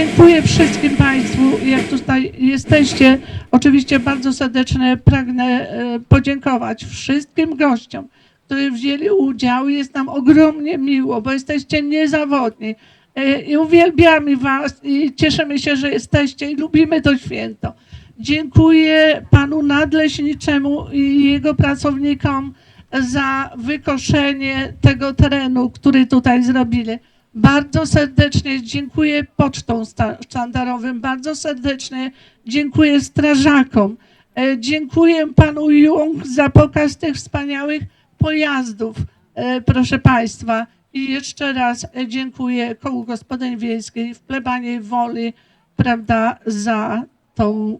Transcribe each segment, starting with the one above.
dziękuję wszystkim Państwu, jak tutaj jesteście. Oczywiście bardzo serdecznie pragnę e, podziękować wszystkim gościom, którzy wzięli udział. Jest nam ogromnie miło, bo jesteście niezawodni. E, I uwielbiamy Was i cieszymy się, że jesteście i lubimy to święto. Dziękuję panu nadleśniczemu i jego pracownikom za wykoszenie tego terenu, który tutaj zrobili. Bardzo serdecznie dziękuję pocztom sztandarowym, bardzo serdecznie dziękuję strażakom. E, Dziękuję panu Jung za pokaz tych wspaniałych pojazdów, e, proszę państwa. I jeszcze raz e, dziękuję Kołu Gospodyń Wiejskiej w plebanie Woli, prawda, za tą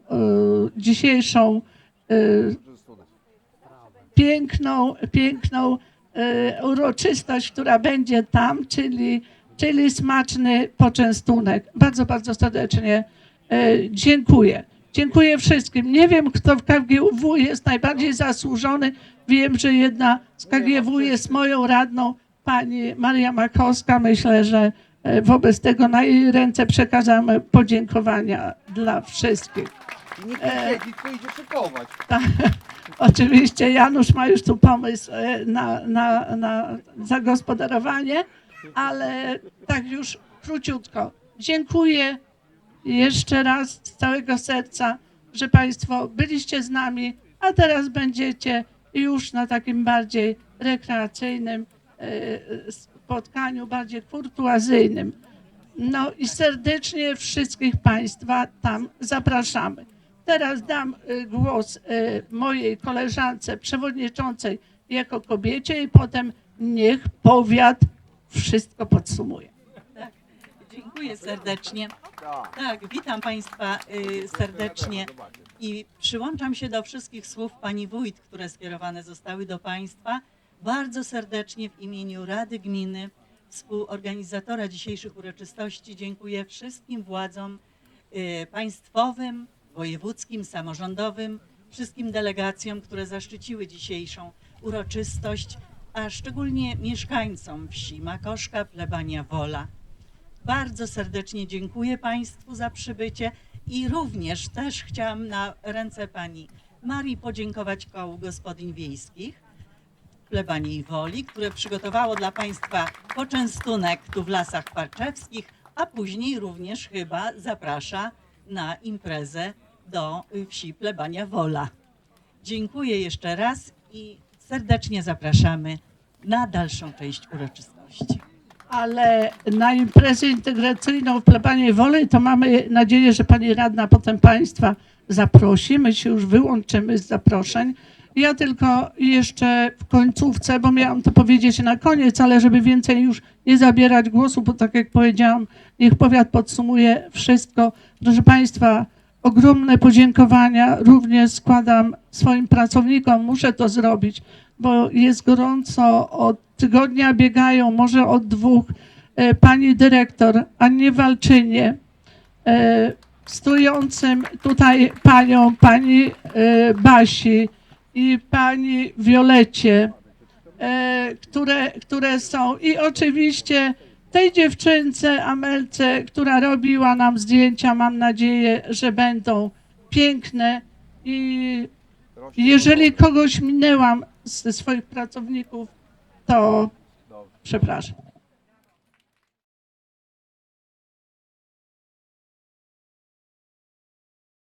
dzisiejszą piękną, piękną e, uroczystość, która będzie tam, czyli, czyli smaczny poczęstunek. Bardzo, bardzo serdecznie e, dziękuję. Dziękuję wszystkim. Nie wiem, kto w KGW jest najbardziej zasłużony. Wiem, że jedna z KGW jest moją radną, pani Maria Makowska. Myślę, że e, wobec tego na jej ręce przekazamy podziękowania dla wszystkich. Nikt E. nie siedzi, tylko idzie szykować. Tak, oczywiście Janusz ma już tu pomysł e, na, na, na zagospodarowanie, ale tak już króciutko. Dziękuję jeszcze raz z całego serca, że Państwo byliście z nami, a teraz będziecie już na takim bardziej rekreacyjnym e, spotkaniu, bardziej kurtuazyjnym. No i serdecznie wszystkich Państwa tam zapraszamy. Teraz dam y, głos y, mojej koleżance przewodniczącej jako kobiecie i potem niech powiat wszystko podsumuje. Dziękuję serdecznie. Tak. Tak, witam Państwa y, serdecznie i przyłączam się do wszystkich słów Pani Wójt, które skierowane zostały do Państwa. Bardzo serdecznie w imieniu Rady Gminy, współorganizatora dzisiejszych uroczystości dziękuję wszystkim władzom y, państwowym, wojewódzkim, samorządowym, wszystkim delegacjom, które zaszczyciły dzisiejszą uroczystość, a szczególnie mieszkańcom wsi Makoszka, Plebania Wola. Bardzo serdecznie dziękuję Państwu za przybycie i również też chciałam na ręce Pani Marii podziękować Kołu Gospodyń Wiejskich Plebanii Woli, które przygotowało dla Państwa poczęstunek tu w Lasach Parczewskich, a później również chyba zaprasza na imprezę do wsi Plebania Wola. Dziękuję jeszcze raz i serdecznie zapraszamy na dalszą część uroczystości. Ale na imprezę integracyjną w plebanie Wolej to mamy nadzieję, że pani radna potem państwa zaprosi. My się już wyłączymy z zaproszeń. Ja tylko jeszcze w końcówce, bo miałam to powiedzieć na koniec, ale żeby więcej już nie zabierać głosu, bo tak jak powiedziałam, niech powiat podsumuje wszystko. Proszę Państwa, ogromne podziękowania również składam swoim pracownikom. Muszę to zrobić, bo jest gorąco. Od tygodnia biegają, może od dwóch. E, Pani dyrektor Annie Walczynie, e, stojącym tutaj panią, pani e, Basi i pani Wiolecie, które, które są i oczywiście tej dziewczynce Amelce, która robiła nam zdjęcia, mam nadzieję, że będą piękne i jeżeli kogoś minęłam ze swoich pracowników, to przepraszam.